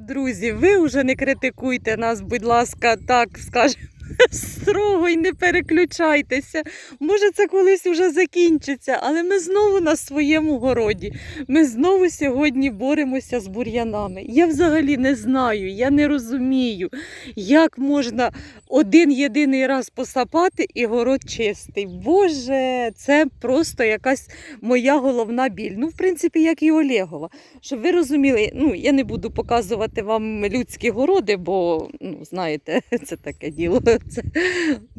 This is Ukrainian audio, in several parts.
Друзі, ви вже не критикуйте нас, будь ласка, так скажемо. Строго і не переключайтеся. Може, це колись вже закінчиться, але ми знову на своєму городі. Ми знову сьогодні боремося з бур'янами. Я взагалі не знаю, я не розумію, як можна один єдиний раз посапати і город чистий. Боже, це просто якась моя головна біль. Ну, в принципі, як і Олегова. Щоб ви розуміли, ну я не буду показувати вам людські городи, бо ну, знаєте, це таке діло, це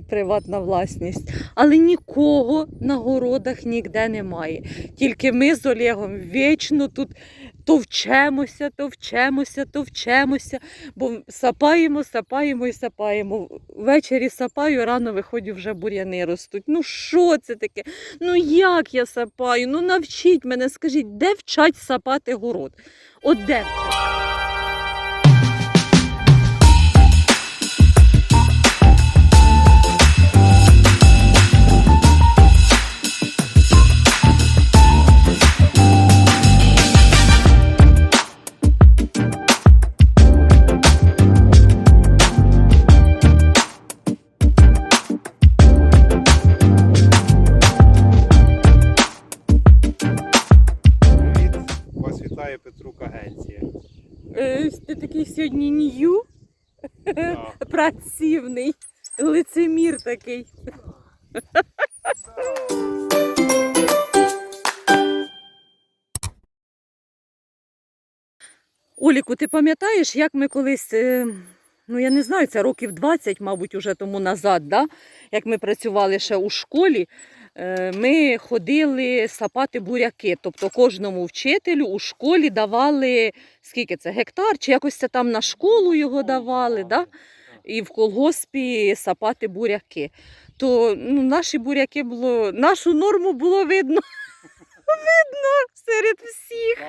приватна власність. Але нікого на городах ніде немає. Тільки ми з Олегом вічно тут товчемося, товчемося, товчемося, бо сапаємо, сапаємо і сапаємо. Ввечері сапаю, рано виходжу, вже бур'яни ростуть. Ну що це таке? Ну як я сапаю? Ну навчіть мене, скажіть, де вчать сапати город? От де вчать? Ти такий сьогодні нью, Да. працівний, лицемір такий. Оліку, ти пам'ятаєш, як ми колись, е, ну я не знаю, це років 20, мабуть, уже тому назад, да? як ми працювали ще у школі, е, ми ходили сапати буряки. Тобто кожному вчителю у школі давали скільки це, гектар, чи якось це там на школу його давали, да? і в колгоспі сапати буряки. То ну, наші буряки було, нашу норму було видно. Видно серед всіх.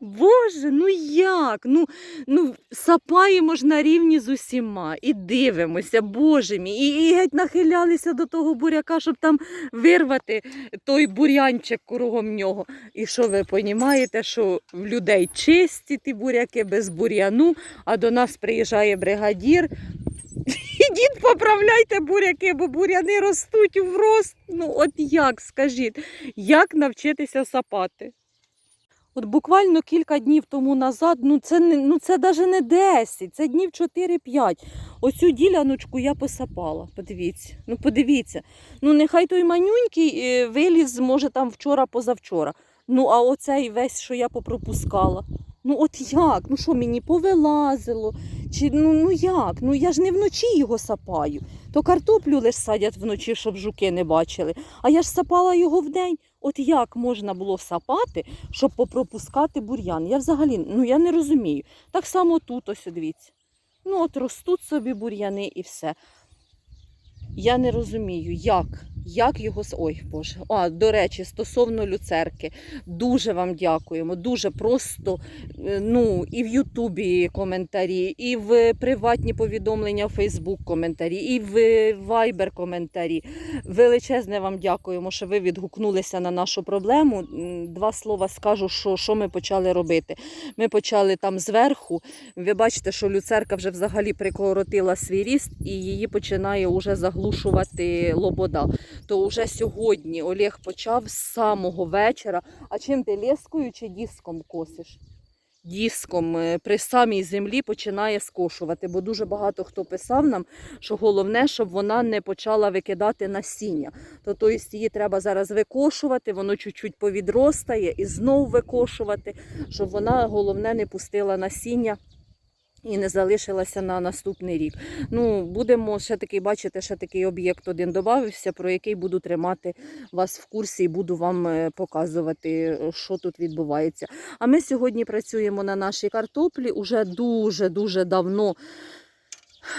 Боже, ну як? Ну, ну сапаємо ж на рівні з усіма і дивимося, Боже мій, і, і геть нахилялися до того буряка, щоб там вирвати той бурянчик кругом нього. І що ви розумієте, що в людей чисті ті буряки без бур'яну, а до нас приїжджає бригадір. Поправляйте буряки, бо буряни ростуть в рост. Ну, от як скажіть, як навчитися сапати? От буквально кілька днів тому назад, ну це ну це навіть не 10, це днів 4-5. Оцю діляночку я посапала. Подивіться. Ну подивіться. Ну нехай той манюнький е, виліз, може там вчора, позавчора. Ну а оцей весь, що я попропускала. Ну от як? Ну що мені повилазило? Чи ну, ну як? Ну я ж не вночі його сапаю. То картоплю лиш садять вночі, щоб жуки не бачили. А я ж сапала його вдень. От як можна було сапати, щоб попропускати бур'ян? Я взагалі ну я не розумію. Так само тут ось дивіться. Ну от ростуть собі бур'яни і все. Я не розумію, як. Як його ой, Боже. А, до речі, стосовно люцерки, дуже вам дякуємо. Дуже просто е, ну, і в Ютубі коментарі, і в приватні повідомлення в Фейсбук коментарі, і в Viber коментарі. Величезне вам дякуємо, що ви відгукнулися на нашу проблему. Два слова скажу, що, що ми почали робити. Ми почали там зверху. Ви бачите, що люцерка вже взагалі прикоротила свій ріст і її починає уже заглушувати лобода. То вже сьогодні Олег почав з самого вечора. А чим ти лескою чи диском косиш? Діском е, при самій землі починає скошувати, бо дуже багато хто писав нам, що головне, щоб вона не почала викидати насіння. То тобто її треба зараз викошувати, воно чуть-чуть повідростає і знову викошувати, щоб вона головне не пустила насіння. І не залишилася на наступний рік. Ну, будемо ще такий, бачите, ще такий об'єкт один додався, про який буду тримати вас в курсі і буду вам е, показувати, е, що тут відбувається. А ми сьогодні працюємо на нашій картоплі уже дуже-дуже давно.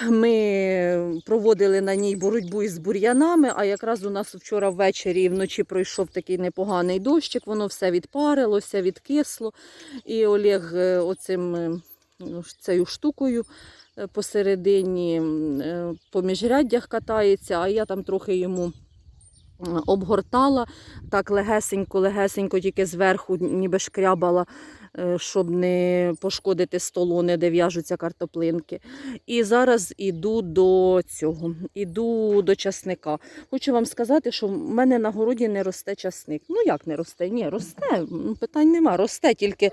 Ми проводили на ній боротьбу із бур'янами, а якраз у нас вчора ввечері і вночі пройшов такий непоганий дощик, воно все відпарилося, відкисло. І Олег е, оцим цією штукою е, посередині е, по міжряддях катається, а я там трохи йому обгортала, так легесенько, легесенько, тільки зверху ніби шкрябала, е, щоб не пошкодити столони, де в'яжуться картоплинки. І зараз іду до цього, іду до часника. Хочу вам сказати, що в мене на городі не росте часник. Ну як не росте? Ні, росте, питань нема. Росте, тільки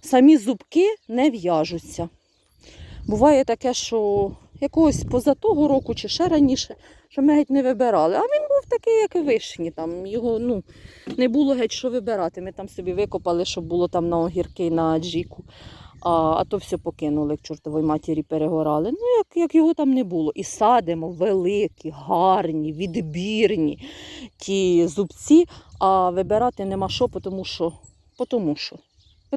самі зубки не в'яжуться. Буває таке, що якогось поза того року чи ще раніше, що ми геть не вибирали. А він такий, як і вишні. Там його ну, не було геть що вибирати. Ми там собі викопали, щоб було там на огірки на джіку. А, а то все покинули к чортовій матері, перегорали. Ну, як, як його там не було. І садимо великі, гарні, відбірні ті зубці, а вибирати нема що, тому що. Потому що.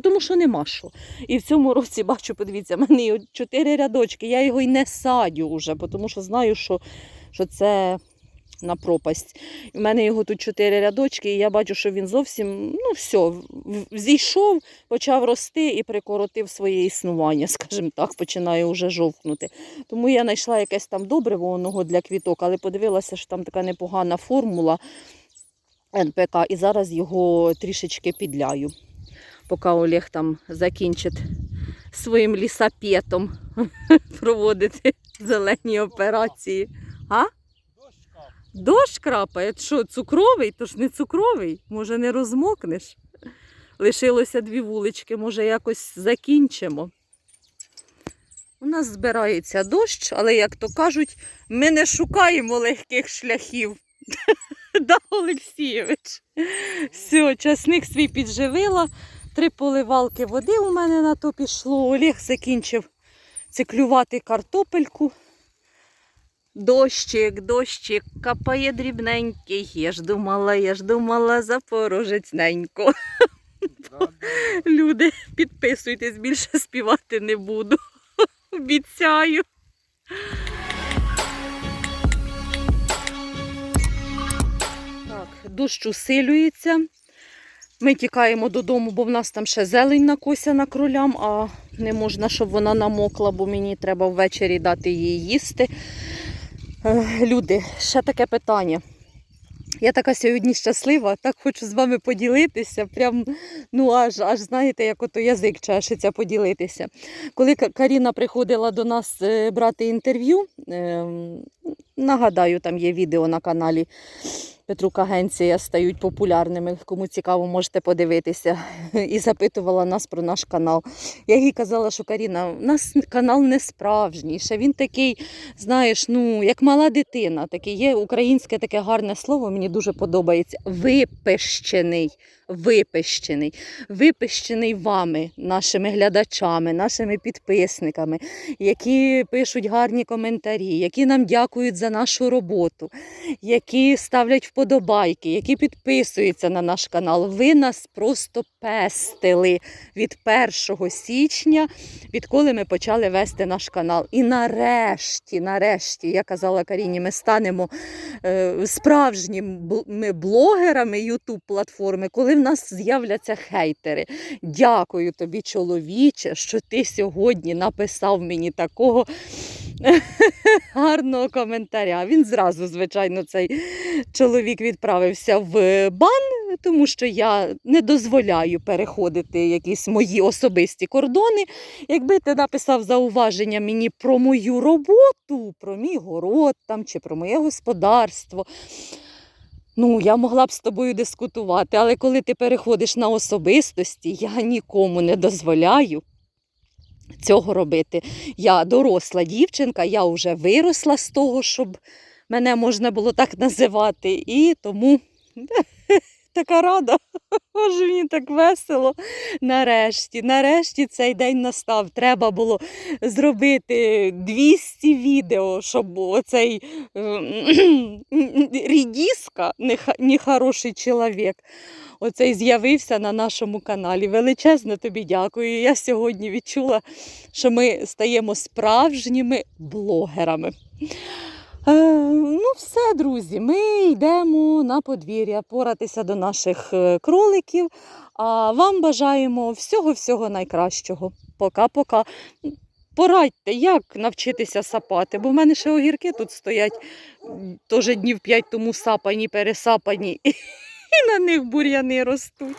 Тому що нема що. І в цьому році бачу, подивіться, в мене чотири рядочки, я його й не садю вже, тому що знаю, що, що це на пропасть. У мене його тут чотири рядочки, і я бачу, що він зовсім ну все, зійшов, почав рости і прикоротив своє існування, скажімо так, починає вже жовкнути. Тому я знайшла якесь там добриво оного для квіток, але подивилася, що там така непогана формула НПК, і зараз його трішечки підляю. Поки Олег там закінчить своїм лісапетом проводити зелені операції. А? Дощ крапає? Що, цукровий? То ж не цукровий. Може, не розмокнеш? Лишилося дві вулички, може, якось закінчимо. У нас збирається дощ, але, як то кажуть, ми не шукаємо легких шляхів. Да, Олексійович. Все, часник свій підживила. Три поливалки води у мене на то пішло. Олег закінчив циклювати картопельку. Дощик, дощик, капає дрібненький. Я ж думала, я ж думала, запорожець ненько. Люди, підписуйтесь, більше співати не буду. Обіцяю. Так, дощ усилюється. Ми тікаємо додому, бо в нас там ще зелень накосяна кролям, а не можна, щоб вона намокла, бо мені треба ввечері дати їй їсти. Е, Люди, ще таке питання. Я така сьогодні щаслива, так хочу з вами поділитися. Прям, ну аж, аж знаєте, як ото язик чешеться поділитися. Коли Каріна приходила до нас е, брати інтерв'ю, ем, нагадаю, там є відео на каналі Петрук Агенція стають популярними. Кому цікаво, можете подивитися. І запитувала нас про наш канал. Я їй казала, що Каріна, у нас канал не справжній. Ще він такий, знаєш, ну як мала дитина. Таке є українське таке гарне слово, мені дуже подобається. Випещений. Випещений, випещений вами, нашими глядачами, нашими підписниками, які пишуть гарні коментарі, які нам дякують за нашу роботу, які ставлять вподобайки, які підписуються на наш канал. Ви нас просто пестили від 1 січня, відколи ми почали вести наш канал. І нарешті, нарешті, я казала Каріні, ми станемо е, справжніми блогерами youtube платформи, коли в нас з'являться хейтери. Дякую тобі, чоловіче, що ти сьогодні написав мені такого гарного коментаря. Він зразу, звичайно, цей чоловік відправився в бан, тому що я не дозволяю переходити якісь мої особисті кордони. Якби ти написав зауваження мені про мою роботу, про мій город там, чи про моє господарство. Ну, я могла б з тобою дискутувати, але коли ти переходиш на особистості, я нікому не дозволяю цього робити. Я доросла дівчинка, я вже виросла з того, щоб мене можна було так називати. І тому така рада. Боже, мені так весело. Нарешті, нарешті цей день настав. Треба було зробити 200 відео, щоб оцей неха- нехороший чоловік, оцей з'явився на нашому каналі. Величезно тобі дякую. Я сьогодні відчула, що ми стаємо справжніми блогерами. Е, ну, все, друзі, ми йдемо на подвір'я поратися до наших е, кроликів. А вам бажаємо всього-всього найкращого. Пока-пока. Порадьте, як навчитися сапати, бо в мене ще огірки тут стоять теж днів п'ять тому сапані, пересапані, і на них бур'яни ростуть.